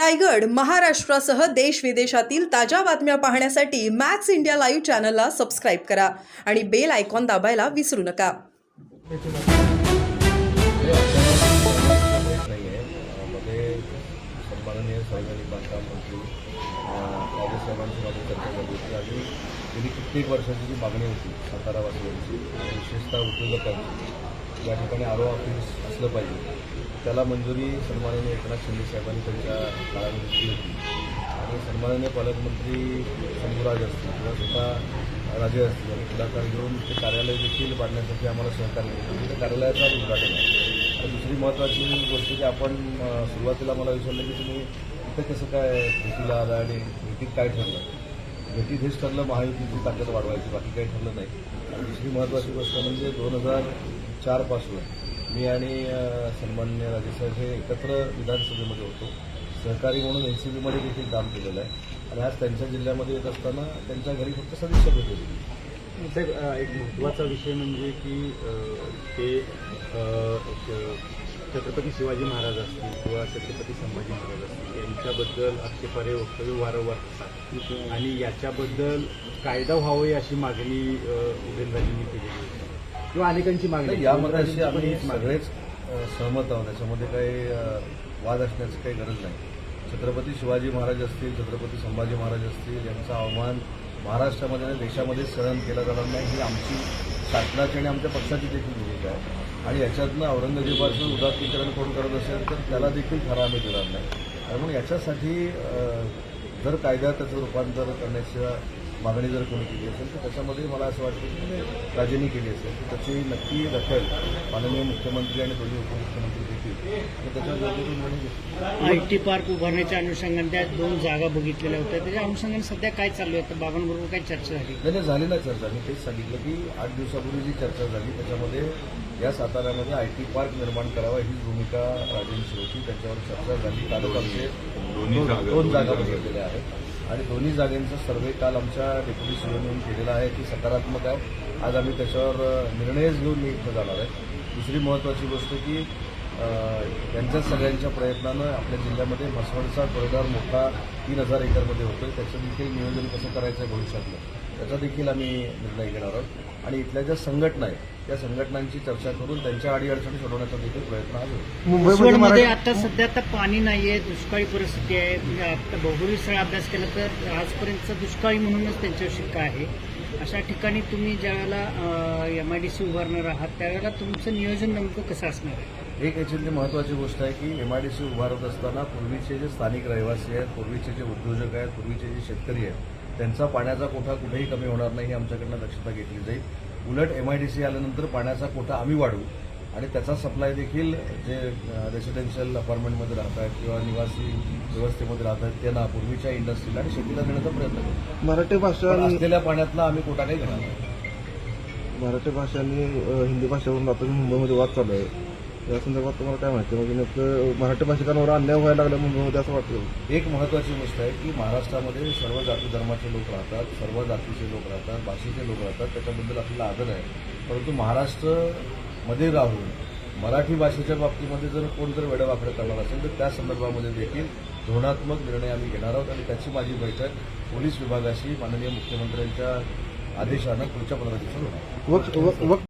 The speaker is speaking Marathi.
रायगड महाराष्ट्रासह देश विदेशातील ताज्या बातम्या पाहण्यासाठी मॅक्स इंडिया लाईव्ह चॅनलला सबस्क्राईब करा आणि बेल आयकॉन दाबायला विसरू नका. गेली कित्येक वर्षाची जी मागणी होती सातारावासियांची आणि विशेषतः उद्योजकांची या ठिकाणी आरो ऑफिस असलं पाहिजे. त्याला मंजुरी सन्माननीय एकनाथ शिंदे साहेबांनी त्यांच्या काळामध्ये दिली होती. आणि सन्माननीय पालकमंत्री शंभूराज असतील किंवा स्वतः राजे असतील आणि पुढाकार घेऊन ते कार्यालय देखील बांधण्यासाठी आम्हाला सहकार्य केलं. म्हणजे त्या कार्यालयाचा उद्घाटन आहे. आणि दुसरी महत्त्वाची गोष्ट की आपण सुरुवातीला मला विचारलं की तुम्ही इथं कसं काय भेटीला आलं आणि भेटीत काय ठरलं? भेटीत हेच ठरलं महायुतीची ताकद वाढवायची बाकी काही ठरलं नाही. आणि दुसरी महत्त्वाची गोष्ट म्हणजे दोन हजार चारपासून मी आणि सन्मान्य राजेसाहेब हे एकत्र विधानसभेमध्ये होतो. सहकारी म्हणून एन सी बीमध्ये देखील काम केलेलं आहे. आणि आज त्यांच्या जिल्ह्यामध्ये येत असताना त्यांच्या घरी फक्त सदस्य भेट होती साहेब एक महत्त्वाचा विषय म्हणजे की ते छत्रपती शिवाजी महाराज असतील किंवा छत्रपती संभाजी महाराज असतील यांच्याबद्दल आक्षेपारे वक्तव्य वारंवार आणि याच्याबद्दल कायदा व्हावं अशी मागणी अ, उदयनराजेंनी केलेली किंवा अनेकांची मागणी. यामध्ये अशी आम्ही सगळेच सहमत आहोत. त्याच्यामध्ये काही वाद असण्याची काही गरज नाही. छत्रपती शिवाजी महाराज असतील छत्रपती संभाजी महाराज असतील यांचा अवमान महाराष्ट्रामध्ये आणि देशामध्ये सहन केला जाणार नाही ही आमची शासनाची आणि आमच्या पक्षाची देखील भूमिका आहे. आणि याच्यातनं औरंगजेबाचं उदात्तीकरण कोण करत असेल तर त्याला देखील खरा आम्ही देणार नाही. त्यामुळे याच्यासाठी जर कायद्यात त्याचं रूपांतर करण्याच्या मागणी जर कोणी केली असेल तर त्याच्यामध्ये मला असं वाटतं की म्हणजे राजेंनी केली असेल. तर त्याची नक्की दखल माननीय मुख्यमंत्री आणि दोन्ही उपमुख्यमंत्री घेतील. आणि त्याच्यावर योग्य तो निर्णय घेतील आय टी पार्क उभारण्याच्या अनुषंगाने त्या दोन जागा बघितलेल्या होत्या. त्याच्या अनुषंगाने सध्या काय चालू आहे? बाबांबरोबर काय चर्चा झाली? नाही झाली ना चर्चा. मी तेच सांगितलं की आठ दिवसापूर्वी जी चर्चा झाली त्याच्यामध्ये या साताऱ्यामध्ये आय टी पार्क निर्माण करावा हीच भूमिका राजेंची होती. त्याच्यावर चर्चा झाली. कालच आमचे दोन दोन जागा बघितलेल्या आहेत. आणि दोन्ही जागेंचा सर्वे काल आमच्या डेप्युटी सीओने केलेला आहे की सकारात्मक आहे. आज आम्ही त्याच्यावर निर्णयच घेऊन मी इथं जाणार आहे. दुसरी महत्त्वाची गोष्ट की यांच्या सगळ्यांच्या प्रयत्नानं आपल्या जिल्ह्यामध्ये म्हसवडचा कॉरिडॉर मोठा तीन हजार एकरमध्ये होतोय. त्याचं देखील नियोजन कसं करायचं आहे भविष्यातलं त्याचा देखील आम्ही निर्णय घेणार आहोत. आणि इथल्या ज्या संघटना आहेत त्या संघटनांची चर्चा करून त्यांच्या अडीअडचणी सोडवण्याचा देखील प्रयत्न आज होईल मुंबईमध्ये आता सध्या आता पाणी नाहीये दुष्काळी परिस्थिती आहे. म्हणजे आता बहुविध स्थळ अभ्यास केला तर आजपर्यंतचा दुष्काळी म्हणूनच त्यांच्यावर शिक्का आहे. अशा ठिकाणी तुम्ही ज्यावेळेला एम आय डी सी उभारणार आहात त्यावेळेला तुमचं नियोजन नेमकं कसं असणार आहे? एक याच्यातली महत्त्वाची गोष्ट आहे की एम आय डी सी उभारत असताना पूर्वीचे जे स्थानिक रहिवासी आहेत पूर्वीचे जे उद्योजक आहेत पूर्वीचे जे शेतकरी आहेत त्यांचा पाण्याचा कोठा कुठेही कमी होणार नाही ही आमच्याकडनं दक्षता घेतली जाईल. उलट एम आय डी सी आल्यानंतर पाण्याचा कोठा आम्ही वाढवू आणि त्याचा सप्लाय देखील जे रेसिडेन्शियल अपार्टमेंटमध्ये राहत आहेत किंवा निवासी व्यवस्थेमध्ये राहत आहेत त्यांना पूर्वीच्या इंडस्ट्रीला आणि शेतीला देण्याचा प्रयत्न करू मराठी भाषा असलेल्या पाण्यातला आम्ही कोटा काही घेणार. मराठी भाषा आणि हिंदी भाषेवरून आता मुंबईमध्ये वाद चालू आहे. या संदर्भात तुम्हाला काय माहिती म्हणजे नेमकं मराठी भाषिकांवर अन्याय व्हायला लागला मुंबईमध्ये असं वाटतं एक महत्त्वाची गोष्ट आहे की महाराष्ट्रामध्ये सर्व जाती धर्माचे लोक राहतात सर्व जातीचे लोक राहतात भाषेचे लोक राहतात त्याच्याबद्दल आपल्याला आदर आहे. परंतु मध्ये राहून मराठी भाषेच्या बाबतीमध्ये जर कोण जर वेडवाकडं करणार असेल तर त्या संदर्भामध्ये देखील धोरणात्मक निर्णय आम्ही घेणार आहोत आणि त्याची माझी बैठक पोलीस विभागाशी माननीय मुख्यमंत्र्यांच्या आदेशानं पुढच्या पंधरा दिवसात होणार